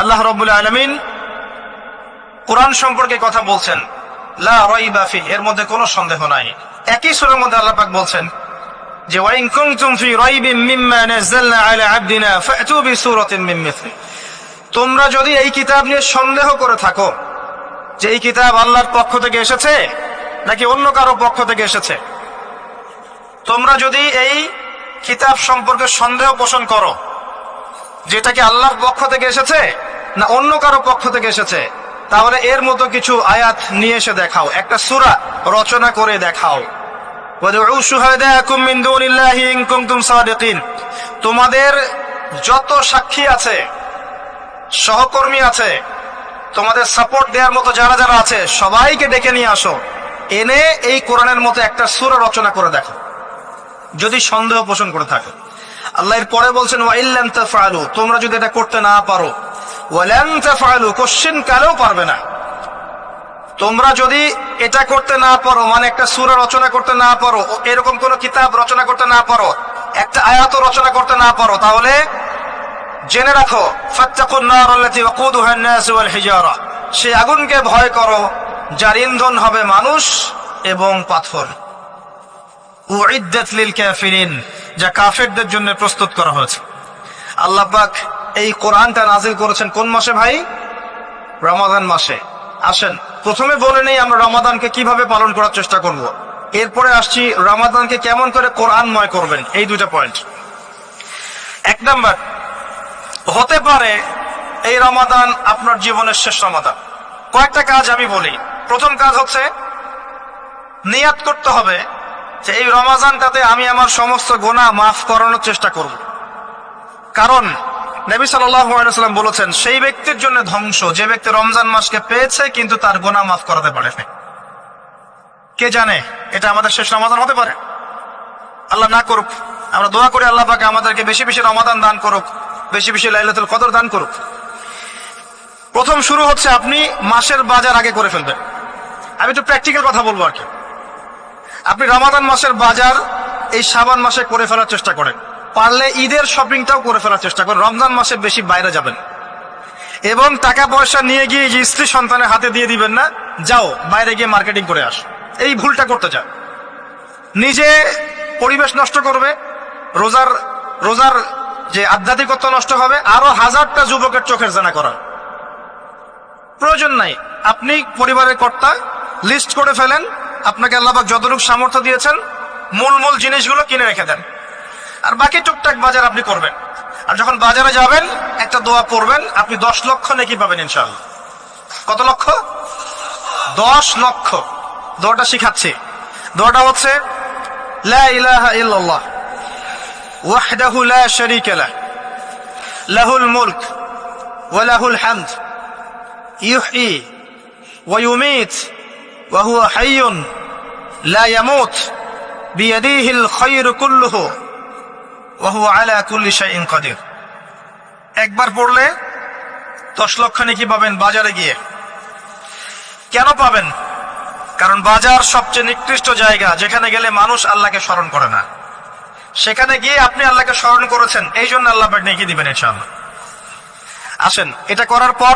আল্লাহ রব্বুল আলমিন কোরআন সম্পর্কে কথা বলছেন। লা এর মধ্যে কোনো সন্দেহ নাই। একই সুরের মধ্যে আল্লাহ পাক বলছেন যে ওয়াইন কুনতুম ফি রাইবিন মিম্মা নাযালনা আলা আবদিনা ফাতু বিসূরাতিন মিন মিথলি। তোমরা যদি এই কিতাব নিয়ে সন্দেহ করে থাকো যে, এই কিতাব আল্লাহর পক্ষ থেকে এসেছে নাকি অন্য কারও পক্ষ থেকে এসেছে, তোমরা যদি এই কিতাব সম্পর্কে সন্দেহ পোষণ করো যেটা কি আল্লাহর পক্ষ থেকে এসেছে? না অন্য কারও পক্ষ থেকে এসেছে? তাহলে এর মতো কিছু আয়াত নিয়ে এসে দেখাও। একটা সূরা রচনা করে দেখাও। তোমাদের যত সাক্ষী আছে, সহকর্মী আছে, তোমাদের সাপোর্ট দেওয়ার মতো যারা যারা আছে, সবাইকে ডেকে নিয়ে আসো। এনে এই কোরআনের মতো একটা সূরা রচনা করে দেখো। যদি সন্দেহ পোষণ করে থাকো। আল্লাহ এর পরে বলছেন ওয়াইল্লাম তাফআলু তোমরা যদি এটা করতে না পারো। ওয়ালাম তাফআলু কোশ্চেন কালেও পারবে না? তোমরা যদি এটা করতে না পারো মানে একটা সূরা রচনা করতে না পারো এরকম কোন কিতাব রচনা করতে না পারো, একটা আয়াত রচনা করতে না পারো, তাহলে জেনে রাখো, ফাত্তাকুন নার আল্লাতী ওয়াকুদুহা আন-নাস ওয়াল হিজারা সেই আগুনকে ভয় করো, যার ইন্ধন হবে মানুষ এবং পাথর। উইদ্দাত লিল কাফিরিন যা কাফেরদের জন্য প্রস্তুত করা হয়েছে। আল্লাহ পাক এই কোরআনটা নাজিল করেছেন কোন মাসে ভাই? রমাদান মাসে। আসেন, প্রথমে বলে নেই আমরা রমাদানকে কীভাবে পালন করার চেষ্টা করব। এরপরে আসছি রমাদানকে কেমন করে কোরআনময় করবেন, এই দুটো পয়েন্ট। এক নাম্বার, হতে পারে এই রমাদান আপনার জীবনের শেষ রমাদান। কয়েকটা কাজ আমি বলি। প্রথম কাজ হচ্ছে নিয়াত করতে হবে এই রমাজানটাতে আমি আমার সমস্ত গোনা মাফ করানোর চেষ্টা করব। কারণ নবী সাল্লাম বলেছেন, সেই ব্যক্তির জন্য ধ্বংস, যে ব্যক্তি রমজান মাসকে পেয়েছে কিন্তু তার গোনা মাফ করাতে পারেনি। কে জানে, এটা আমাদের শেষ রমাদান হতে পারে? আল্লাহ না করুক, আমরা দোয়া করি আল্লাহ পাকে আমাদেরকে বেশি বেশি রমাদান দান করুক, বেশি বেশি লাইলাতুল কদর দান করুক। প্রথম শুরু হচ্ছে আপনি মাসের বাজার আগে করে ফেলবেন। আমি একটু প্র্যাকটিক্যাল কথা বলব আর কি। আপনি রমাদান মাসের বাজার এই সাবান মাসে করে ফেলার চেষ্টা করেন। পারলে ঈদের শপিংটাও করে ফেলার চেষ্টা করেন। রমজান মাসে বেশি বাইরে যাবেন। এবং টাকা পয়সা নিয়ে গিয়ে যে স্ত্রী সন্তানের হাতে দিয়ে দিবেন না, যাও, বাইরে গিয়ে মার্কেটিং করে আস। এই ভুলটা করতে চান। নিজে পরিবেশ নষ্ট করবে, রোজার রোজার যে আধ্যাত্মিকত্ব নষ্ট হবে, আরও হাজারটা যুবকের চোখের জানা করার প্রয়োজন নাই। আপনি পরিবারের কর্তা লিস্ট করে ফেলেন আপনাকে আল্লাহবাক যতটুকু সামর্থ্য দিয়েছেন, মূল মূল জিনিসগুলো কিনে রেখে দেন। আর বাকি টুকটাক বাজার আপনি করবেন। আর যখন বাজারে যাবেন, একটা দোয়া পড়বেন, আপনি দশ লক্ষ নাকি পাবেন ইনশাল্লাহ কত লক্ষ? দশ লক্ষ। দোয়াটা শিখাচ্ছি। দোয়াটা হচ্ছে, লা শারীকা লাহ লাহুল মুলক ওয়া লাহুল হামদ, ইউহয়ী ওয়া ইউমীত। وهو حي لا يموت بيديه الخير كله وهو على كل شيء قدير একবার পড়লে দশ লক্ষ নাকি পাবেন বাজারে গিয়ে কেন পাবেন কারণ বাজার সবচেয়ে নিকৃষ্ট জায়গা যেখানে গেলে মানুষ আল্লাহকে স্মরণ করে না সেখানে গিয়ে আপনি আল্লাহকে স্মরণ করেছেন এই জন্য আল্লাহ নেকি দিবেন ইনশাআল্লাহ আসেন এটা করার পর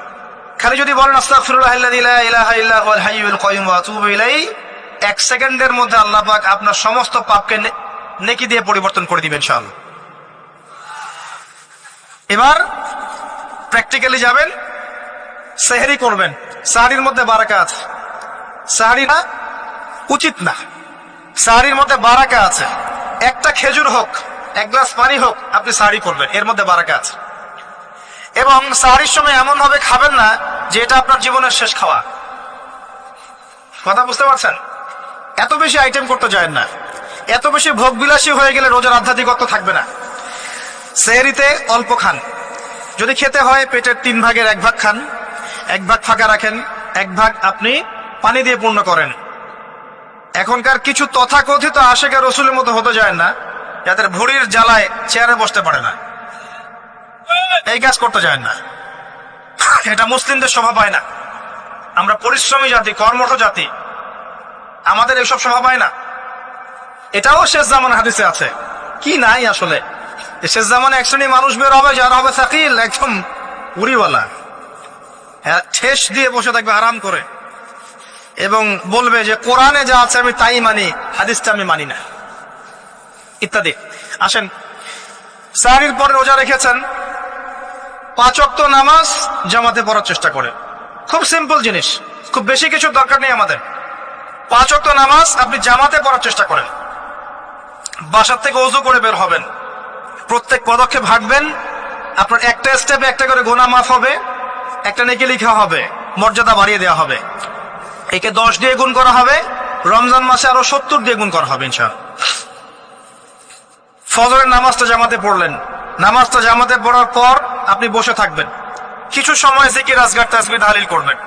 খালি যদি বলেন এক সেকেন্ডের মধ্যে আল্লাহ পাক আপনার সমস্ত পাপকে নেকি দিয়ে পরিবর্তন করে দিবেন ইনশাআল্লাহ। এবার প্র্যাকটিক্যালি যাবেন, সেহরি করবেন। সাহারির মধ্যে বারাকা আছে। সাহারি না উচিত না। সাহারির মধ্যে বারাকা আছে। একটা খেজুর হোক, এক গ্লাস পানি হোক, আপনি সাহারি করবেন। এর মধ্যে বারাকা আছে। এবং সাহারির সময় এমন ভাবে খাবেন না যে এটা আপনার জীবনের শেষ খাওয়া। কথা বুঝতে পারছেন? এত বেশি আইটেম করতে যায় না। এত বেশি ভোগবিলাসী হয়ে গেলে রোজার আধ্যাত্মিকত্ব থাকবে না। সেহরিতে অল্প খান। যদি খেতে হয়, পেটের তিন ভাগের এক ভাগ খান। এক ভাগ ফাঁকা রাখেন, এক ভাগ আপনি পানি দিয়ে পূর্ণ করেন। এখনকার কিছু তথাকথিত আশেখা রসুলের মতো হতে যায় না, যাদের ভুড়ির জ্বালায় চেয়ারে বসতে পারে না। এই কাজ করতে যায় না। এটা মুসলিমদের শোভা পায় না। আমরা পরিশ্রমী জাতি, কর্মঠ জাতি। আমাদের এইসব শোভা পায় না। এটাও শেষ জামান হাদিসে আছে। কি নাই আসলে? শেষ জামানে এক শ্রেণি মানুষ বের হবে, যারা হবে সাকিল, একদম উড়িওয়ালা। হ্যাঁ ঠেস দিয়ে বসে থাকবে আরাম করে। এবং বলবে যে, কোরআনে যা আছে আমি তাই মানি, হাদিসটা আমি মানি না। ইত্যাদি। আসেন সাহারির পরে রোজা রেখেছেন। পাঁচ অক্ত নামাজ জামাতে পড়ার চেষ্টা করে। খুব সিম্পল জিনিস। খুব বেশি কিছু দরকার নেই আমাদের। পাঁচ অক্ত নামাজ আপনি জামাতে পড়ার চেষ্টা করেন। বাসার থেকে অজু করে বের হবেন। প্রত্যেক পদক্ষেপ হাঁটবেন আপনার একটা স্টেপে একটা করে গোনা মাফ হবে। একটা নেকি লিখা হবে। মর্যাদা বাড়িয়ে দেওয়া হবে। একে দশ দিয়ে গুণ করা হবে। রমজান মাসে আরও সত্তর দিয়ে গুণ করা হবে ইনশাল ফজরের নামাজটা জামাতে পড়লেন। নামাজটা জামাতে পড়ার পর আপনি বসে থাকবেন। কিছু সময় জিকির, আজগার তাসবি তাহলিল করবেন।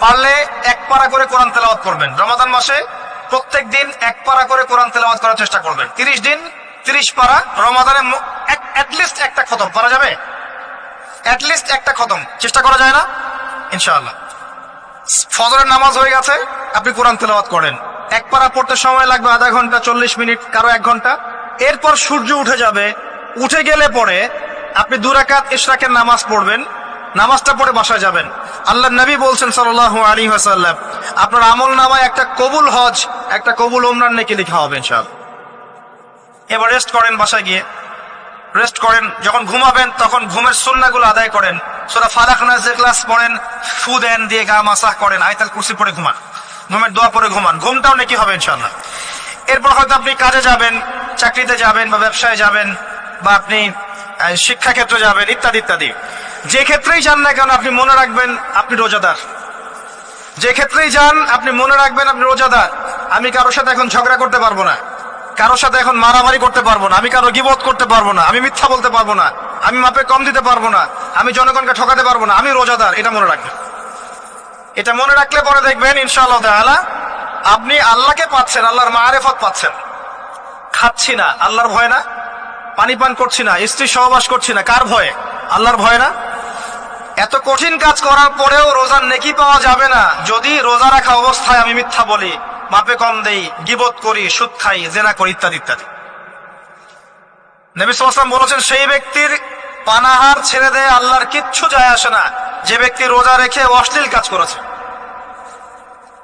পারলে এক পারা করে কোরআন তেলাওয়াত করবেন। রমাদান মাসে প্রত্যেক দিন এক পারা করে কোরআন তেলাওয়াত করার চেষ্টা করবেন। তিরিশ দিন, তিরিশ পারা, রমাদানে একটা খতম। করা যাবে? একটা খতম। চেষ্টা করা যায় না? ইনশাআল্লাহ। ফজরের নামাজ হয়ে গেছে, আপনি কোরআন তেলাওয়াত করেন। এক পারা পড়তে সময় লাগবে আধা ঘণ্টা, চল্লিশ মিনিট, কারও এক ঘণ্টা। এরপর সূর্য উঠে যাবে, উঠে গেলে পরে আপনি দুরাকাত ইশরাকের নামাজ পড়বেন, নামাজটা পড়ে বাসায় যাবেন। আল্লাহ নবী বলছেন সাল্লাহ আলী হাসাল্লাম আপনার আমল নামায় একটা কবুল হজ, একটা কবুল ওমরান নাকি লেখা হবে সব এবার রেস্ট করেন বাসায় গিয়ে। রেস্ট করেন, যখন ঘুমাবেন, তখন ঘুমের সুন্নাগুলো আদায় করেন। সোরা ফালাক নাজে ক্লাস পড়েন, ফু দেন, দিয়ে গা মাসাহ করেন, আয়তাল কুর্সি পরে ঘুমান। ঘুমের দোয়া পরে ঘুমান, ঘুমটাও নাকি হবে ইনশাল্লাহ এরপর হয়তো আপনি কাজে যাবেন, চাকরিতে যাবেন বা ব্যবসায় যাবেন, বা আপনি শিক্ষাক্ষেত্রে যাবেন, ইত্যাদি ইত্যাদি। যে ক্ষেত্রেই যান না কেন, আপনি মনে রাখবেন আপনি রোজাদার। যে ক্ষেত্রেই যান, আপনি মনে রাখবেন আপনি রোজাদার। আমি কারোর সাথে এখন ঝগড়া করতে পারব না। কারোর সাথে এখন মারামারি করতে পারব না। আমি কারও গিবত করতে পারব না। আমি মিথ্যা বলতে পারব না। আমি মাপে কম দিতে পারব না। আমি জনগণকে ঠকাতে পারব না। আমি রোজাদার। এটা মনে রাখবেন। এটা মনে রাখলে পরে দেখবেন, ইনশাআল্লাহ তাআলা, আপনি আল্লাহকে পাচ্ছেন, আল্লাহর মারেফত পাচ্ছেন। খাচ্ছি না। আল্লাহর ভয় না। পানি পান করছি না, স্ত্রী সহবাস করছি না, কার ভয়ে? আল্লাহর ভয় না? এত কঠিন কাজ করার পরেও রোজার নেকি পাওয়া যাবে না। যদি রোজা রাখা অবস্থায় আমি মিথ্যা বলি, মাপে কম দেই, গিবত করি, সুদ খাই, জেনা করি ইত্যাদি ইত্যাদি। নবী সাল্লাম বলেছেন, সেই ব্যক্তির পানাহার ছেড়ে দেয় আল্লাহর কিচ্ছু যায় আসে না। যে ব্যক্তি রোজা রেখে অশ্লীল কাজ করেছে।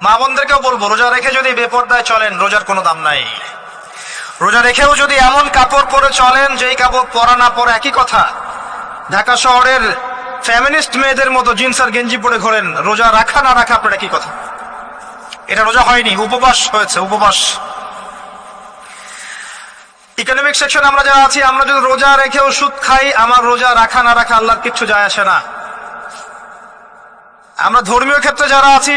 মা বোনদেরকেও বলব, রোজা রেখে যদি বেপর্দায় চলেন, রোজার কোনো দাম নাই। রোজা রেখেও যদি এমন কাপড় পরে চলেন, যেই কাপড় পরা না পরে একই কথা। ঢাকা শহরের ফ্যামিনিস্ট মেয়েদের মতো জিন্স আর গেঞ্জি পরে ঘোরেন, রোজা রাখা না রাখা আপনার একই কথা। এটা রোজা হয়নি, উপবাস হয়েছে, উপবাস। ইকোনমিক সেকশন আমরা যারা আছি, আমরা যদি রোজা রেখেও সুদ খাই, আমার রোজা রাখা না রাখা আল্লাহর কিচ্ছু যায় আসে না। আমরা ধর্মীয় ক্ষেত্রে যারা আছি,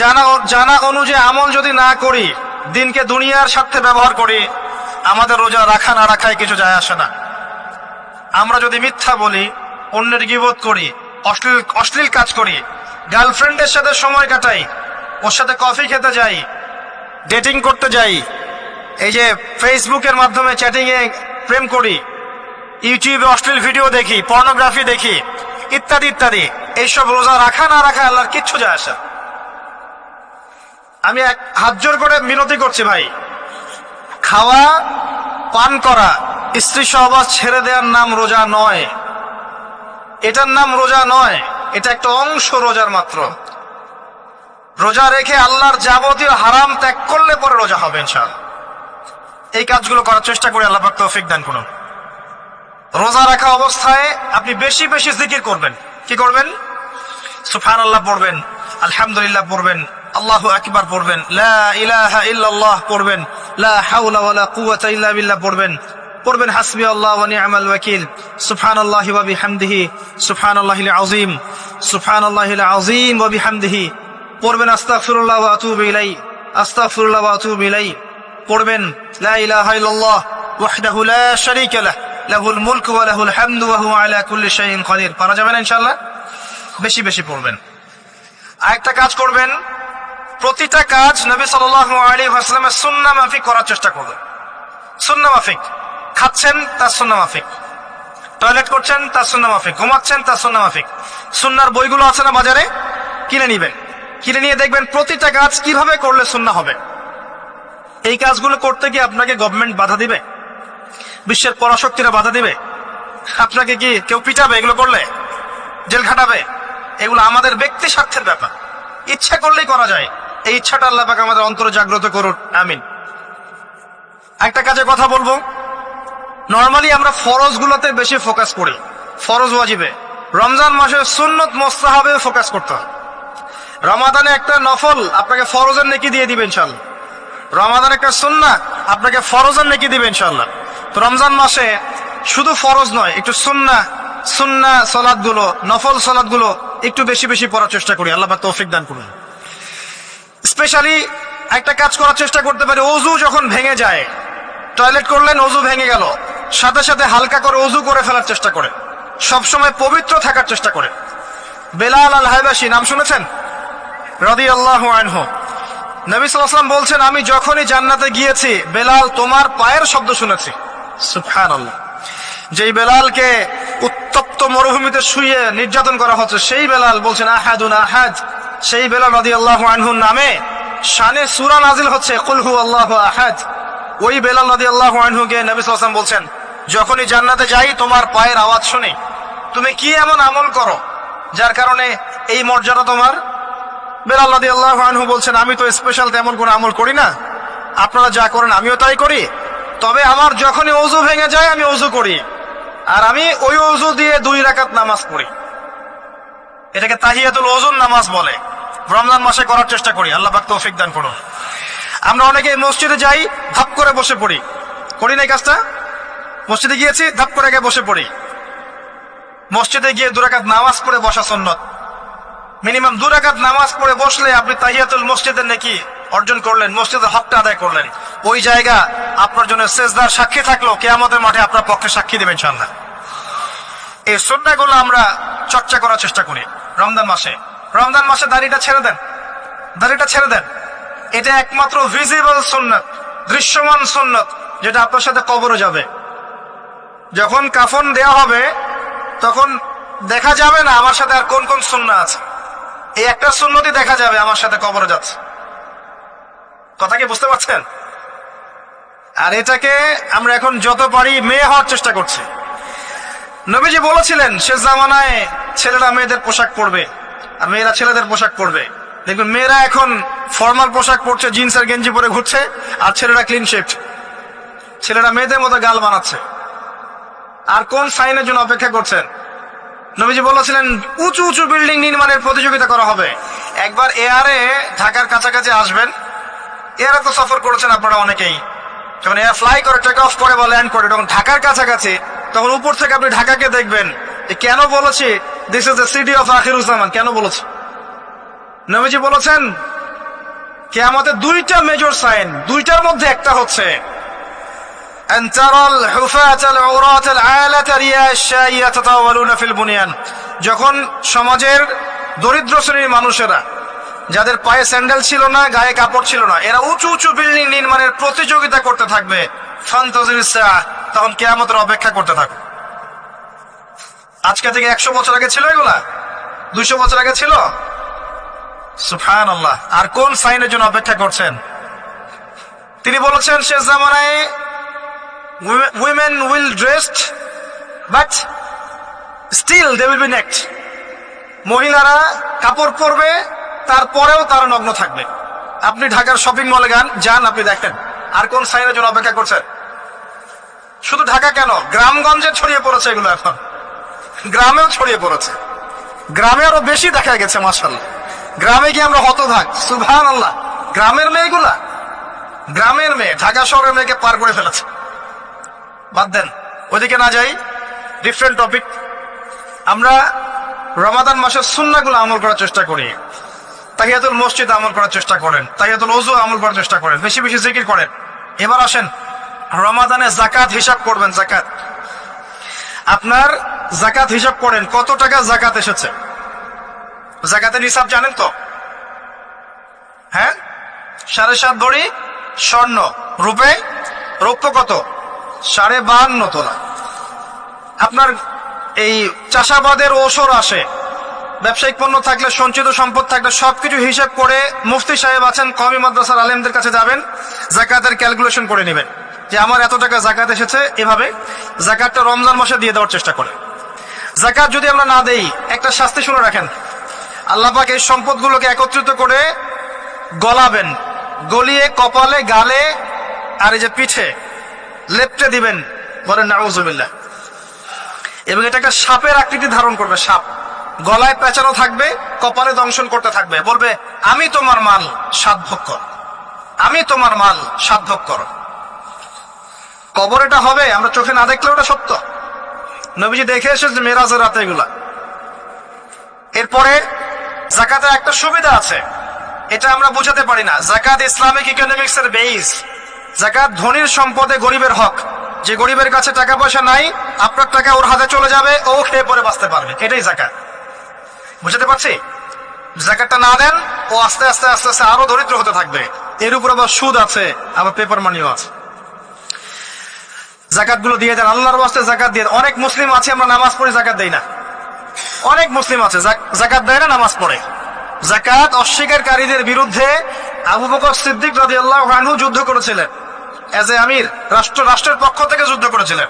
জানা জানা অনুযায়ী আমল যদি না করি দিনকে দুনিয়ার স্বার্থে ব্যবহার করি, আমাদের রোজা রাখা না রাখায় কিছু যায় আসে না আমরা যদি মিথ্যা বলি, অন্যের গিবোধ করি, অশ্লীল অশ্লীল কাজ করি, গার্লফ্রেন্ডের সাথে সময় কাটাই, ওর সাথে কফি খেতে যাই, ডেটিং করতে যাই, এই যে ফেসবুকের মাধ্যমে চ্যাটিং এ প্রেম করি, ইউটিউবে অশ্লীল ভিডিও দেখি, পর্নোগ্রাফি দেখি, ইত্যাদি ইত্যাদি, এইসব রোজা রাখা না রাখা আল্লাহর কিচ্ছু যায় আসে। আমি এক হাত জোর করে মিনতি করছি, ভাই। খাওয়া, পান করা, স্ত্রী সহবাস ছেড়ে দেওয়ার নাম রোজা নয়। এটার নাম রোজা নয়, এটা একটা অংশ রোজার মাত্র। রোজা রেখে আল্লাহর যাবতীয় হারাম ত্যাগ করলে পরে রোজা হবে, ইনশাআল্লাহ। এই কাজগুলো করার চেষ্টা করি, আল্লাহ তৌফিক দান করুন। রোজা রাখা অবস্থায় আপনি বেশি বেশি জিকির করবেন। কি করবেন? সুফান আল্লাহ পড়বেন, আলহামদুলিল্লাহ পড়বেন। আল্লাহ আকবার পড়বেন। ইল্লাল্লাহ পড়বেন। লা বিল্লাহ পড়বেন। পড়বেন, হাসবি আল্লাহ ওয়া নি'মাল ওয়াকিল। সুবহানাল্লাহিল আযীম। ওয়া বিহামদিহি। পড়বেন, আস্তাগফিরুল্লাহ ওয়া ইলাই আস্তাগফিরুল্লাহ ওয়া ইলাই পড়বেন, লা ইলাহা লা লাহুল মুলকু ওয়া লাহুল হামদু ওয়া কুল্লি পারা যাবে না ইনশাআল্লাহ? বেশি বেশি পড়বেন। আরেকটা কাজ করবেন প্রতিটা কাজ নবী সাল্লাল্লাহু আলাইহি ওয়াসাল্লামের সুন্নাহ মাফিক করার চেষ্টা করবেন সুন্নাহ মাফিক। খাচ্ছেন, তার সুন্নাহ মাফিক। টয়লেট করছেন, তার সুন্নাহ মাফিক। ঘুমাচ্ছেন, তার সুন্নাহ মাফিক। সুন্নার বইগুলো আছে না বাজারে? কিনে নিবেন। কিনে নিয়ে দেখবেন প্রতিটা কাজ কীভাবে করলে সুন্নাহ হবে? এই কাজগুলো করতে গিয়ে আপনাকে গভর্নমেন্ট বাধা দিবে? বিশ্বের পরাশক্তিরা বাধা দিবে? আপনাকে কি কেউ পিটাবে এগুলো করলে? জেল খাটাবে? এগুলো আমাদের ব্যক্তি স্বার্থের ব্যাপার। ইচ্ছা করলেই করা যায়। এই ইচ্ছাটা আল্লাহ আমাদের অন্তর জাগ্রত করুন। আমিন। একটা কাজে কথা বলব। নর্মালি আমরা ফরজ গুলোতে বেশি ফোকাস করি। ফরজ ওয়াজিবে। রমজান মাসে সুন্নত মোস্তাহাবে ফোকাস করতে হয়। রমাদানে একটা নফল আপনাকে ফরজের নেকি দিয়ে দিবেন ইনশাল্লাহ রমাদান একটা সুন্না আপনাকে ফরজের নেকি দিবেন ইনশাল্লাহ তো রমজান মাসে শুধু ফরজ নয়, একটু সুন্না সুন্না সলাদগুলো নফল সলাদগুলো একটু বেশি বেশি পড়ার চেষ্টা করি। আল্লাহ তৌফিক দান করুন। স্পেশালি একটা কাজ করার চেষ্টা করতে পারি, অজু যখন ভেঙে যায়, টয়লেট করলেন, অজু ভেঙে গেল, সাথে সাথে হালকা করে অজু করে ফেলার চেষ্টা করে সবসময় পবিত্র থাকার চেষ্টা করে বেলাল আল হাইবাসী নাম শুনেছেন? রদি আল্লাহ আনহু। নবী সাল্লাম বলছেন, আমি যখনই জান্নাতে গিয়েছি, বেলাল তোমার পায়ের শব্দ শুনেছি। সুফহান যেই বেলালকে উত্তপ্ত মরুভূমিতে শুয়ে নির্যাতন করা হচ্ছে, সেই বেলাল বলছেন, আহাদুন আহাদ। সেই বেলাল রদি আল্লাহ আনহুর নামে শানে সুরা নাজিল হচ্ছে কুলহু আল্লাহ আহাদ। ওই বেলাল রদি আল্লাহ আনহুকে নবী সাল্লাম বলছেন, যখনই জান্নাতে যাই, তোমার পায়ের আওয়াজ শুনি। তুমি কি এমন আমল করো যার কারণে এই মর্যাদা তোমার? বেলাল রাদি আল্লাহ আনহু বলছেন, আমি তো স্পেশাল তেমন কোনো আমল করি না। আপনারা যা করেন, আমিও তাই করি। তবে আমার যখনই অজু ভেঙে যায়, আমি অজু করি। আর আমি ওই অজু দিয়ে দুই রাকাত নামাজ পড়ি। এটাকে তাহিয়াতুল ওজন নামাজ বলে। রমজান মাসে করার চেষ্টা করি, আল্লাহ পাক তৌফিক দান করুন। আমরা অনেকে মসজিদে যাই, ধাপ করে বসে পড়ি। করি না কাজটা? মসজিদে গিয়েছি, ধাপ করে আগে বসে পড়ি। মসজিদে গিয়ে দুরাকাত নামাজ পড়ে বসা সন্ন্যত মিনিমাম দুরাকাত নামাজ পড়ে বসলে আপনি তাহিয়াতুল মসজিদের নাকি অর্জন করলেন, মসজিদের হকটা আদায় করলেন। ওই জায়গা আপনার জন্য সেজদার সাক্ষী থাকল, কেয়ামতের মাঠে আপনার পক্ষে সাক্ষী দেবেন সামনে এই সন্ধ্যাগুলো আমরা চর্চা করার চেষ্টা করি। রমজান মাসে। রমজান মাসে দাড়িটা ছেড়ে দেন। দাড়িটা ছেড়ে দেন। এটা একমাত্র ভিজিবল সুন্নত, দৃশ্যমান সুন্নত, যেটা আপনার সাথে কবরে যাবে। যখন কাফন দেয়া হবে, তখন দেখা যাবে না আমার সাথে আর কোন কোন সুন্না আছে। এই একটা সুন্নতি দেখা যাবে আমার সাথে কবরে যাচ্ছে। কথা কি বুঝতে পারছেন? আর এটাকে আমরা এখন যত পারি মেয়ে হওয়ার চেষ্টা করছি। নবীজি বলেছিলেন শেষ জামানায় ছেলেরা মেয়েদের পোশাক পরবে, আর মেয়েরা ছেলেদের পোশাক পরবে। দেখবেন মেয়েরা এখন ফর্মাল পোশাক পরছে জিন্স আর গেঞ্জি পরে ঘুরছে, আর ছেলেরা ক্লিন শেপ ছেলেরা মেয়েদের মতো গাল বানাচ্ছে। আর কোন সাইনের জন্য অপেক্ষা করছেন? নবীজি বলেছিলেন, উঁচু উঁচু বিল্ডিং নির্মাণের প্রতিযোগিতা করা হবে। একবার এয়ারে ঢাকার কাছাকাছি আসবেন এয়ারে তো সফর করেছেন আপনারা অনেকেই। যখন এয়ার ফ্লাই করে টেক অফ করে বা ল্যান্ড করে তখন ঢাকার কাছাকাছি তখন উপর থেকে আপনি ঢাকাকে দেখবেন যে কেন বলেছি this is the city of Akhiruzzaman কেন বলেছি নবীজি বলেছেন কেয়ামতে দুইটা মেজর সাইন দুইটার মধ্যে একটা হচ্ছে أن ترى الحفاة العراة العالة رياء الشاء يتطاولون في البنيان যখন সমাজের দরিদ্র শ্রেণীর মানুষেরা যাদের পায়ে স্যান্ডেল ছিল না গায়ে কাপড় ছিল না এরা উঁচু উঁচু বিল্ডিং নির্মাণের প্রতিযোগিতা করতে থাকবে ফান্তাজির সাআ, তখন কেয়ামতের অপেক্ষা করতে থাকবে আজকে থেকে একশো বছর আগে ছিল এগুলা? দুইশো বছর আগে ছিল? সুফান আল্লাহ আর কোন সাইনের জন্য অপেক্ষা করছেন? তিনি বলেছেন শেষ জামানায় women will dressed but still they will be naked মহিলারা কাপড় পরবে, তারপরেও তারা নগ্ন থাকবে। আপনি ঢাকার শপিং মলে গান যান, আপনি দেখেন। আর কোন সাইনের জন্য অপেক্ষা করছেন? শুধু ঢাকা কেন? গ্রামগঞ্জে ছড়িয়ে পড়েছে এগুলো এখন। গ্রামেও ছড়িয়ে পড়েছে। গ্রামে আরও বেশি দেখা গেছে মাসাল গ্রামে গিয়ে আমরা হতভাগ। সুভান আল্লাহ গ্রামের মেয়েগুলা? গ্রামের মেয়ে। ঢাকা শহরের মেয়েকে পার করে ফেলেছে। বাদ দেন। ওদিকে না যাই। ডিফারেন্ট টপিক আমরা রমাদান মাসের সুন্নাগুলো আমল করার চেষ্টা করি। তাহিয়াতুল মসজিদ আমল করার চেষ্টা করেন। তাহিয়াতুল ওজু আমল করার চেষ্টা করেন। বেশি বেশি জিকির করেন। এবার আসেন রমাদানে জাকাত হিসাব করবেন জাকাত আপনার জাকাত হিসাব করেন, কত টাকা জাকাত এসেছে? জাকাতের হিসাব জানেন তো? হ্যাঁ? সাড়ে সাত ভরি স্বর্ণ। রূপে? রৌপ্য কত? সাড়ে বাহান্ন তোলা। আপনার এই চাষাবাদের ওসর আসে। ব্যবসায়িক পণ্য থাকলে, সঞ্চিত সম্পদ থাকলে, সবকিছু হিসেব করে মুফতি সাহেব আছেন কমি মাদ্রাসার আলেমদের কাছে যাবেন জাকাতের ক্যালকুলেশন করে নেবেন। যে আমার এত টাকা জাকাত এসেছে, এভাবে জাকাতটা রমজান মাসে দিয়ে দেওয়ার চেষ্টা করে। জাকাত যদি আমরা না দেই, একটা শাস্তি শুনে রাখেন। আল্লাপাক এই সম্পদগুলোকে একত্রিত করে গলাবেন, গলিয়ে, কপালে, গালে, আর এই যে পিঠে লেপটে দিবেন, বলেন নাউজুবিল্লাহ এবং এটা একটা সাপের আকৃতি ধারণ করবে, সাপ। গলায় পেঁচানো থাকবে, কপালে দংশন করতে থাকবে। বলবে, আমি তোমার মাল সাধভোগ কর। আমি তোমার মাল সাধভোগ কর। কবর এটা হবে, আমরা চোখে না দেখলে ওটা সত্য। নবীজি দেখে এসেছে মেরাজের রাতে এগুলা। এরপরে জাকাতের একটা সুবিধা আছে, এটা আমরা বুঝাতে পারি না। জাকাত ইসলামিক ইকোনমিক্স এর বেইস জাকাত ধনীর সম্পদে গরিবের হক। যে গরিবের কাছে টাকা পয়সা নাই, আপনার টাকা ওর হাতে চলে যাবে, ও খেয়ে পরে বাঁচতে পারবে। এটাই জাকাত। বুঝাতে পারছি? জাকাতটা না দেন, ও আস্তে আস্তে আস্তে আস্তে আরও দরিদ্র হতে থাকবে। এর উপর আবার সুদ আছে, আবার পেপার মানিও আছে। জাকাতগুলো দিয়ে দেন, আল্লাহর বাস্তে জাকাত দিয়ে অনেক মুসলিম আছে, আমরা নামাজ পড়ি জাকাত দেই না। অনেক মুসলিম আছে জাকাত দেয় না, নামাজ পড়ে। জাকাত অস্বীকারীদের বিরুদ্ধে আবু বকর সিদ্দিক রাজি আল্লাহ যুদ্ধ করেছিলেন। এজ এ আমির রাষ্ট্র, রাষ্ট্রের পক্ষ থেকে যুদ্ধ করেছিলেন।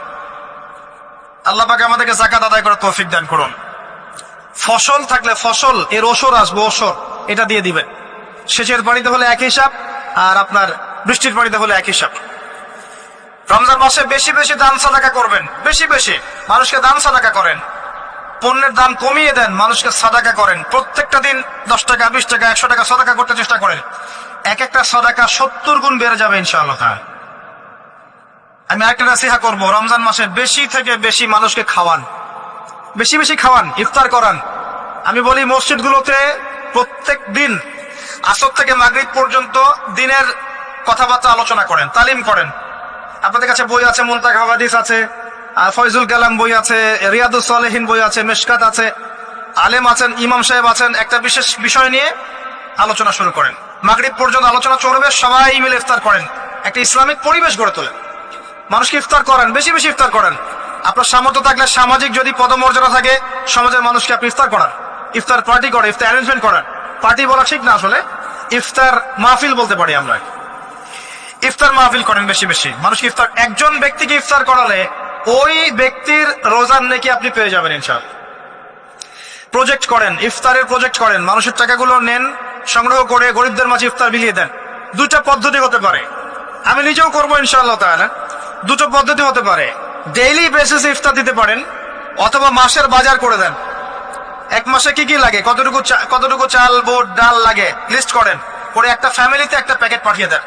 আল্লাহ পাকে আমাদেরকে জাকাত আদায় করে তৌফিক দান করুন। ফসল থাকলে ফসল, এর ওসর আসবে ওসর, এটা দিয়ে দিবেন। সেচের পানিতে হলে এক হিসাব আর আপনার বৃষ্টির পানিতে হলে এক হিসাব রমজান মাসে বেশি বেশি দান সাদাকা করবেন, বেশি বেশি। মানুষকে দান সাদাকা করেন। পণ্যের দাম কমিয়ে দেন, মানুষকে সাদাকা করেন। প্রত্যেকটা দিন দশ টাকা, বিশ টাকা, একশো টাকা সাদাকা করতে চেষ্টা করেন এক একটা সাদাকা সত্তর গুণ বেড়ে যাবে ইনশাআল্লাহ। আমি একটা নাসিহা করব, রমজান মাসে বেশি থেকে বেশি মানুষকে খাওয়ান। বেশি বেশি খাওয়ান, ইফতার করান। আমি বলি মসজিদগুলোতে প্রত্যেক দিন আসর থেকে মাগরিব পর্যন্ত দিনের কথাবার্তা আলোচনা করেন, তালিম করেন। আপনাদের কাছে বই আছে মুলতাক হাদিস আছে ফয়জুল কালাম বই আছে, রিয়াদুস সালেহীন বই আছে, মেশকাত আছে, আলেম আছেন, ইমাম সাহেব আছেন, একটা বিশেষ বিষয় নিয়ে আলোচনা শুরু করেন। মাগরিব পর্যন্ত আলোচনা চলবে, সবাই মিলে ইফতার করেন। একটা ইসলামিক পরিবেশ গড়ে তোলেন। মানুষকে ইফতার করেন, বেশি বেশি ইফতার করেন। আপনার সামর্থ্য থাকলে সামাজিক যদি পদমর্যাদা থাকে, সমাজের মানুষকে আপনি ইফতার করান। ইফতার পার্টি করে, ইফতার অ্যারেঞ্জমেন্ট করেন। পার্টি বলা ঠিক না আসলে। ইফতার মাহফিল বলতে পারি আমরা। ইফতার মাহফিল করেন বেশি বেশি। মানুষকে ইফতার একজন ব্যক্তিকে ইফতার করালে ওই ব্যক্তির রোজার নেকি আপনি পেয়ে যাবেন ইনশাল প্রজেক্ট করেন, ইফতারের প্রজেক্ট করেন, মানুষের টাকাগুলো নেন, সংগ্রহ করে গরিবদের মাঝে ইফতার বিলিয়ে দেন। দুটা পদ্ধতি হতে পারে। আমি নিজেও করব ইনশাআল্লাহ তাহলে দুটো পদ্ধতি হতে পারে। ডেইলি বেসিসে ইফতার দিতে পারেন, অথবা মাসের বাজার করে দেন। এক মাসে কি কি লাগে? কতটুকু কতটুকু চাল, বোট, ডাল লাগে? লিস্ট করেন। করে একটা ফ্যামিলিতে একটা প্যাকেট পাঠিয়ে দেন।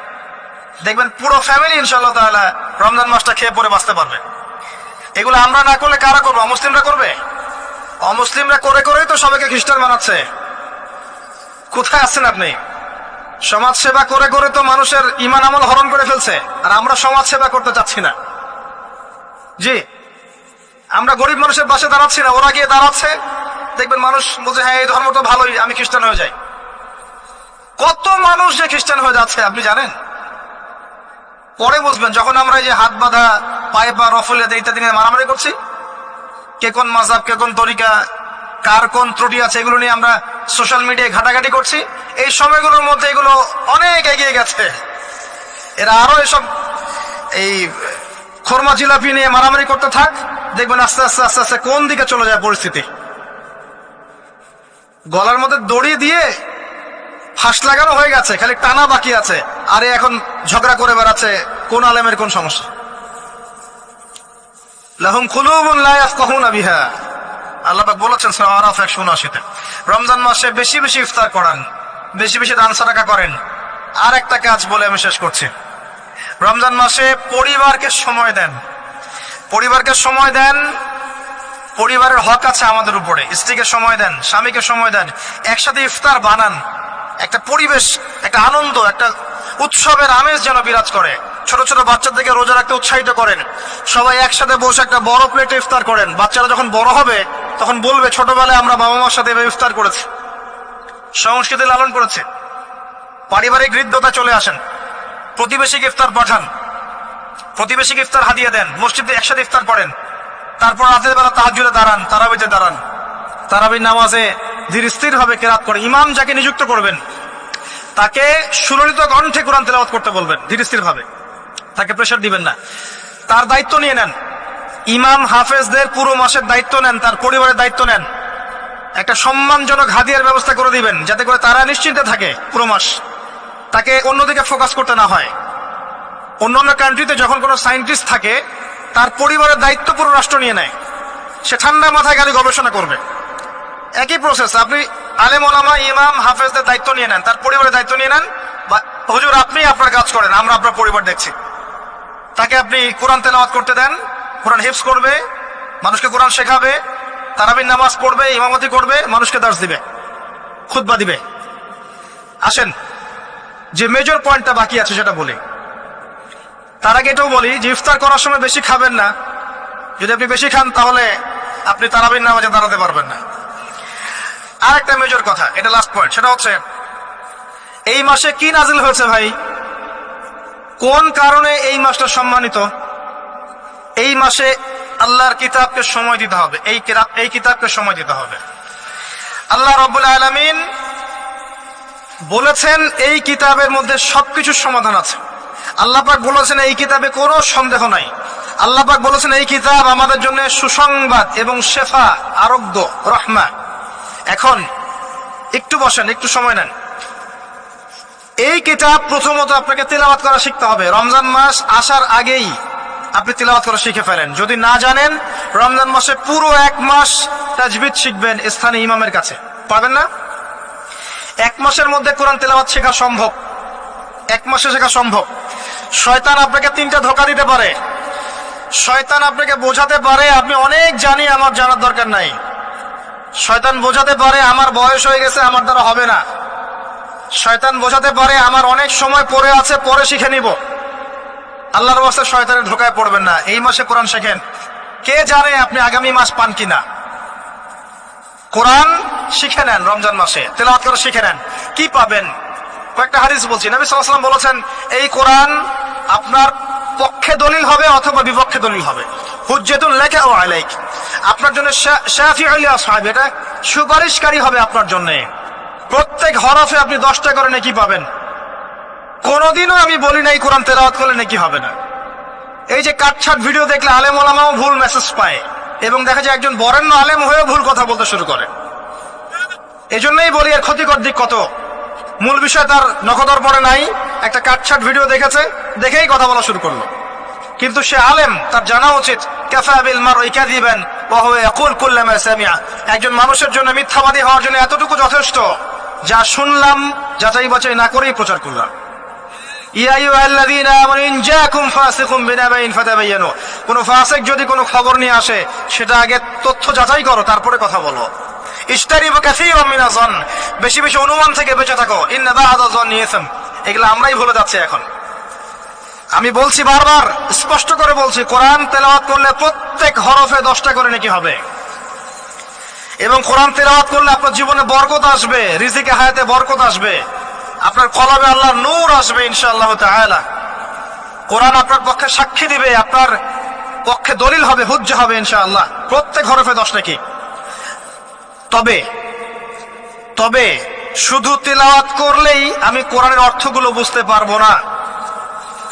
দেখবেন পুরো ফ্যামিলি ইনশাআল্লাহ তাআলা রমজান মাসটা খেয়ে পরে বাঁচতে পারবে। এগুলো আমরা না করলে কারা করবে? অমুসলিমরা করবে? অমুসলিমরা করে করেই তো সবাইকে খ্রিস্টান বানাচ্ছে। কোথায় আছেন আপনি? সমাজ সেবা করে করে তো মানুষের ইমান আমল হরণ করে ফেলছে, আর আমরা সমাজ সেবা করতে চাচ্ছি না। জি, আমরা গরিব মানুষের পাশে দাঁড়াচ্ছি না, ওরা গিয়ে দাঁড়াচ্ছে। দেখবেন মানুষ বলছে হ্যাঁ এই ধর্ম তো ভালোই, আমি খ্রিস্টান হয়ে যাই। কত মানুষ যে খ্রিস্টান হয়ে যাচ্ছে, আপনি জানেন? পরে বুঝবেন, যখন আমরা এই যে হাত বাঁধা, পায়ে পা রফলে ইত্যাদি নিয়ে মারামারি করছি? কে কোন মাজাব কে কোন তরিকা, কার কোন ত্রুটি আছে, এগুলো নিয়ে আমরা সোশ্যাল মিডিয়ায় ঘাটাঘাটি করছি। এই সময়গুলোর মধ্যে এগুলো অনেক এগিয়ে গেছে। এরা আরও এসব এই খরমা জিলাপি নিয়ে মারামারি করতে থাক। দেখবেন আস্তে আস্তে আস্তে আস্তে কোন দিকে চলে যায় পরিস্থিতি। গলার মধ্যে দড়ি দিয়ে ফাঁস লাগানো হয়ে গেছে, খালি টানা বাকি আছে। আরে এখন ঝগড়া করে বেড়াচ্ছে, কোন আলেমের কোন সমস্যা? লাহুম খুলুবুন লা ইয়াফকাহুনা বিহা। আল্লাহ বলেছেন আরাফ 179 তে রমজান মাসে বেশি বেশি ইফতার করান, বেশি বেশি দান সাদাকা করেন। আর একটা কাজ বলে আমি শেষ করছি। রমজান মাসে পরিবারকে সময় দেন। পরিবারকে সময় দেন, পরিবারের হক আছে আমাদের উপরে। স্ত্রীকে সময় দেন, স্বামীকে সময় দেন, একসাথে ইফতার বানান। একটা পরিবেশ, একটা আনন্দ, একটা উৎসবের আমেজ যেন বিরাজ করে। ছোট ছোট বাচ্চাদেরকে রোজা রাখতে উৎসাহিত করেন। সবাই একসাথে বসে একটা বড় প্লেটে ইফতার করেন। বাচ্চারা যখন বড় হবে, তখন বলবে, ছোটবেলায় আমরা বাবা মার সাথে ইফতার করেছি। সংস্কৃতি লালন করেছে। পারিবারিক হৃদ্যতা চলে আসেন। প্রতিবেশীকে ইফতার পাঠান। প্রতিবেশীকে ইফতার হাতিয়ে দেন। মসজিদে একসাথে ইফতার করেন। তারপর রাতের বেলা তাহাজুদে দাঁড়ান, তারাবিতে দাঁড়ান। তারাবির নামাজে ধীর স্থির ভাবে কেরাত করে, ইমাম যাকে নিযুক্ত করবেন, তাকে সুললিত কণ্ঠে কোরআন তেলাওয়াত করতে বলবেন ধীর স্থির ভাবে তাকে প্রেশার দিবেন না। তার দায়িত্ব নিয়ে নেন। ইমাম হাফেজদের পুরো মাসের দায়িত্ব নেন, তার পরিবারের দায়িত্ব নেন। একটা সম্মানজনক হাদিয়ার ব্যবস্থা করে দিবেন, যাতে করে তারা নিশ্চিন্তে থাকে পুরো মাস। তাকে অন্যদিকে ফোকাস করতে না হয়। অন্য অন্য কান্ট্রিতে যখন কোনো সায়েন্টিস্ট থাকে, তার পরিবারের দায়িত্ব পুরো রাষ্ট্র নিয়ে নেয়। সে ঠান্ডা মাথায় খালি গবেষণা করবে। একই প্রসেস আপনি আলেম ওলামা, ইমাম, হাফেজদের দায়িত্ব নিয়ে নেন, তার পরিবারের দায়িত্ব নিয়ে নেন হুজুর, আপনি আপনার কাজ করেন, আমরা আপনার পরিবার দেখছি। তাকে আপনি কোরআন তেলাওয়াত করতে দেন, কোরআন হিপস করবে, মানুষকে কোরআন শেখাবে, তারাবির নামাজ পড়বে, ইমামতি করবে, মানুষকে দাস দিবে, খুতবা দিবে। আসেন, যে মেজর পয়েন্টটা বাকি আছে সেটা বলি। তার আগে এটাও বলি, যে ইফতার করার সময় বেশি খাবেন না। যদি আপনি বেশি খান, তাহলে আপনি তারাবির নামাজে দাঁড়াতে পারবেন না। আর একটা মেজর কথা, এটা লাস্ট পয়েন্ট সেটা হচ্ছে, এই মাসে কি নাজিল হয়েছে ভাই? কোন কারণে এই মাসটা সম্মানিত? এই মাসে আল্লাহর কিতাবকে সময় দিতে হবে, এই এই কিতাবকে সময় দিতে হবে। আল্লাহ রব্বুল আলমিন বলেছেন, এই কিতাবের মধ্যে সবকিছুর সমাধান আছে। আল্লাহ পাক বলেছেন, এই কিতাবে কোনো সন্দেহ নাই। আল্লাহ পাক বলেছেন, এই কিতাব আমাদের জন্য সুসংবাদ এবং শেফা, আরোগ্য, রহমা। এখন একটু বসেন, একটু সময় নেন। এই কিতাব প্রথমত আপনাকে তেলাওয়াত করা শিখতে হবে। রমজান মাস আসার আগেই আপনি তেলাওয়াত করা শিখে ফেলেন। যদি না জানেন, রমজান মাসে পুরো এক মাস তাজবিদ শিখবেন স্থানীয় ইমামের কাছে। পারবেন না? এক মাসের মধ্যে কোরআন তেলাওয়াত শেখা সম্ভব। এক মাসে শেখা সম্ভব। শয়তান আপনাকে তিনটা ধোকা দিতে পারে। শয়তান আপনাকে বোঝাতে পারে, আপনি অনেক জানি, আমার জানার দরকার নাই। শয়তান বোঝাতে পারে আমার বয়স হয়ে গেছে, আমার দ্বারা হবে না। শয়তান বোঝাতে পারে আমার অনেক সময় পরে আছে পরে শিখে নিব। আল্লাহর বাস্তে শয়তানের ঢোকায় পড়বেন না। এই মাসে কোরআন শেখেন, কে জানে আপনি আগামী মাস পান কিনা? কোরআন শিখে নেন রমজান মাসে, তেলাওয়াত করে শিখে নেন। কি পাবেন? কয়েকটা হাদিস বলছি। নবী আলাইহি বলেছেন, এই কোরআন আপনার পক্ষে দলিল হবে অথবা বিপক্ষে দলিল হবে। হুজ্জাতুন লেখা ও আলাইক। আপনার জন্য এটা সুপারিশকারী হবে আপনার জন্য। প্রত্যেক হরফে আপনি দশটা করে নাকি পাবেন। কোনোদিনও আমি বলি নাই, কোরআন তেলাওয়াত করলে নাকি হবে না। এই যে কাটছাট ভিডিও দেখলে আলেম ওলামাও ভুল মেসেজ পায়, এবং দেখা যায় একজন বরেণ্য আলেম হয়েও ভুল কথা বলতে শুরু করে। এই জন্যই বলি এর ক্ষতিকর দিক কত? মূল বিষয় তার নখদর পড়ে নাই, একটা কাটছাট ভিডিও দেখেছে, দেখেই কথা বলা শুরু করল। কিন্তু সে আলেম, তার জানা উচিত, কাফা বিল মার ওই কাদিবেন একজন মানুষের জন্য মিথ্যাবাদী হওয়ার জন্য এতটুকু যথেষ্ট, যা শুনলাম, যাচাই বাছাই না করেই প্রচার করলাম। যদি কোনো খবর নিয়ে আসে, সেটা আগে তথ্য যাচাই করো, তারপরে কথা বলো। বেশি বেশি অনুমান থেকে বেঁচে থাকো। আমরাই ভুলে যাচ্ছি এখন। আমি বলছি বারবার, স্পষ্ট করে বলছি, কোরআন তেলাওয়াত করলে প্রত্যেক হরফে দশটা করে নাকি হবে। এবং কোরআন তেলাওয়াত করলে আপনার জীবনে বরকত আসবে, রিজিকে, হায়াতে বরকত আসবে। আপনার কলমে আল্লাহ নূর আসবে, ইনশাআল্লাহ তাআলা। কোরআন আপনার পক্ষে সাক্ষী দিবে, আপনার পক্ষে দলিল হবে, হুজ্জা হবে, ইনশাআল্লাহ। প্রত্যেক হরফে দশ নাকি। তবে তবে, শুধু তেলাওয়াত করলেই আমি কোরআনের অর্থগুলো বুঝতে পারব না।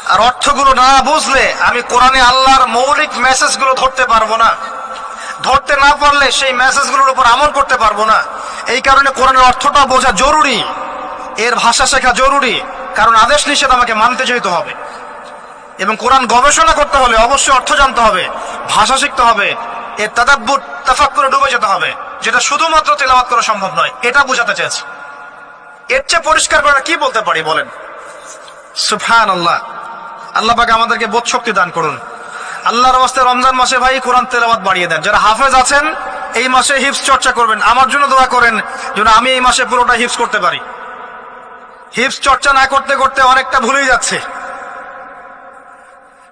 আর অর্থগুলো না বুঝলে আমি কোরআনে আল্লাহর মৌলিক মেসেজগুলো ধরতে পারব না। ধরতে না পারলে সেই মেসেজগুলোর উপর আমল করতে পারব না। এই কারণে কোরআনের অর্থটা বোঝা জরুরি। এর ভাষা শেখা জরুরি। কারণ আদেশ নিষেধ আমাকে মানতে যেতে হবে। এবং কোরআন গবেষণা করতে হলে অবশ্যই অর্থ জানতে হবে, ভাষা শিখতে হবে, এর তাদাব্বুর তাফাক করে ডুবে যেতে হবে, যেটা শুধুমাত্র তেলাওয়াত করা সম্ভব নয়, এটা বোঝাতে চেয়েছি। এর চেয়ে পরিষ্কার করে কি বলতে পারি বলেন? সুফহান আল্লাহ আল্লাহ পাকে আমাদেরকে বোধ শক্তি দান করুন। আল্লাহর অবস্থায় রমজান মাসে ভাই কোরআন তেলাওয়াত বাড়িয়ে দেন। যারা হাফেজ আছেন, এই মাসে হিপস চর্চা করবেন। আমার জন্য দোয়া করেন যেন আমি এই মাসে পুরোটা হিপস করতে পারি। হিফস চর্চা না করতে করতে অনেকটা ভুলেই যাচ্ছে।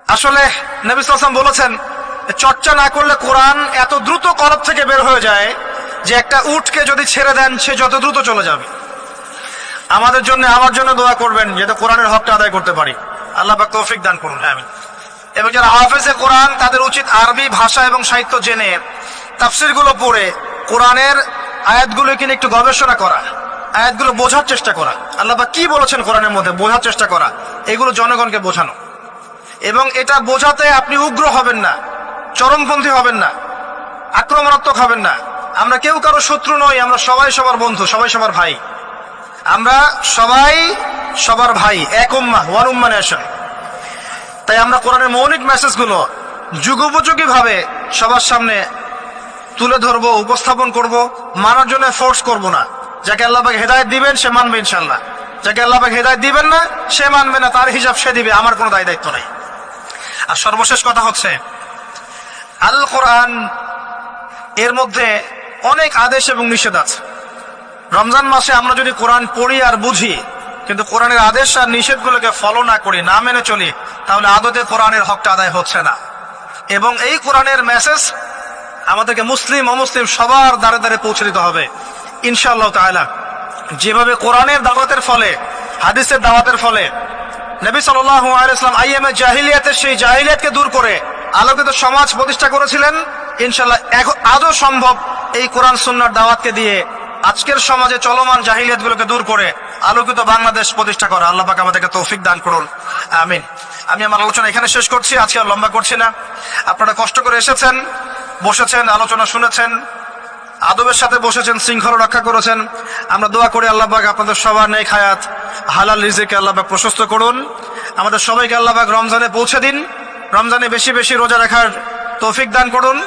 আসলে নবী সাল্লাম বলেছেন, চর্চা না করলে কোরআন এত দ্রুত কলব থেকে বের হয়ে যায় যে একটা উটকে যদি ছেড়ে দেন, সে যত দ্রুত চলে যাবে। আমাদের জন্য, আমার জন্য দোয়া করবেন যাতে কোরআনের হকটা আদায় করতে পারি। আল্লাহ পাক তৌফিক দান করুন আমি এবং যারা হাফেজে কোরআন, তাদের উচিত আরবি ভাষা এবং সাহিত্য জেনে তাফসিরগুলো পড়ে, কোরআনের আয়াতগুলো কিনে একটু গবেষণা করা, আয়াতগুলো বোঝার চেষ্টা করা। আল্লাহ কি বলেছেন কোরআনের মধ্যে? বোঝার চেষ্টা করা। এগুলো জনগণকে বোঝানো। এবং এটা বোঝাতে আপনি উগ্র হবেন না, চরমপন্থী হবেন না, আক্রমণাত্মক হবেন না। আমরা কেউ কারও শত্রু নই, আমরা সবাই সবার বন্ধু, সবাই সবার ভাই। আমরা সবাই, সবার ভাই, এক উম্মা ওয়ান উম্মা নেশন তাই আমরা কোরআনের মৌলিক মেসেজগুলো যুগোপযোগী ভাবে সবার সামনে তুলে ধরবো, উপস্থাপন করব, মানার জন্য ফোর্স করব না। যাকে আল্লাহবাক হেদায়ত দিবেন, সে মানবে ইনশাল্লাহ যাকে আল্লাহবাক হেদায়ত দিবেন না, সে মানবে না, তার হিসাব সে দিবে, আমার কোনো দায় দায়িত্ব নেই। আর সর্বশেষ কথা হচ্ছে আল কোরআন এর মধ্যে অনেক আদেশ এবং নিষেধ আছে। রমজান মাসে আমরা যদি কোরআন পড়ি আর বুঝি, কিন্তু কোরআনের আদেশ আর নিষেধগুলোকে ফলো না করি, না মেনে চলি, তাহলে আদতে কোরআনের হকটা আদায় হচ্ছে না। এবং এই কোরআনের মেসেজ আমাদেরকে মুসলিম, অমুসলিম সবার দ্বারে দ্বারে পৌঁছে দিতে হবে। ইনশাআল্লাহ তাআলা, যেভাবে কোরআনের দাওয়াতের ফলে, হাদিসের দাওয়াতের ফলে, নবী সাল্লাম আইএমএ জাহিলিয়াতের সেই জাহিলিয়াতকে দূর করে আলোকিত সমাজ প্রতিষ্ঠা করেছিলেন ইনশাল্লাহ আজও সম্ভব এই কোরআন সুন্নাহর দাওয়াতকে দিয়ে আজকের সমাজে চলমান জাহিলিয়াত গুলোকে দূর করে আলোকিত বাংলাদেশ প্রতিষ্ঠা করা। আল্লাহ পাক আমাদেরকে তৌফিক দান করুন। আমিন। আমি আমার আলোচনা এখানে শেষ করছি। আজকে আর লম্বা করছি না। আপনারা কষ্ট করে এসেছেন, বসেছেন, আলোচনা শুনেছেন, আদবের সাথে বসেছেন, শৃঙ্খলা রক্ষা করেছেন। আমরা দোয়া করি আল্লাহ পাক আপনাদের সবার নেই খায়াত হালাল রিজিকে আল্লাহ পাক প্রশস্ত করুন। আমাদের সবাইকে আল্লাহ পাক রমজানে পৌঁছে দিন। রমজানে বেশি বেশি রোজা রাখার তৌফিক দান করুন।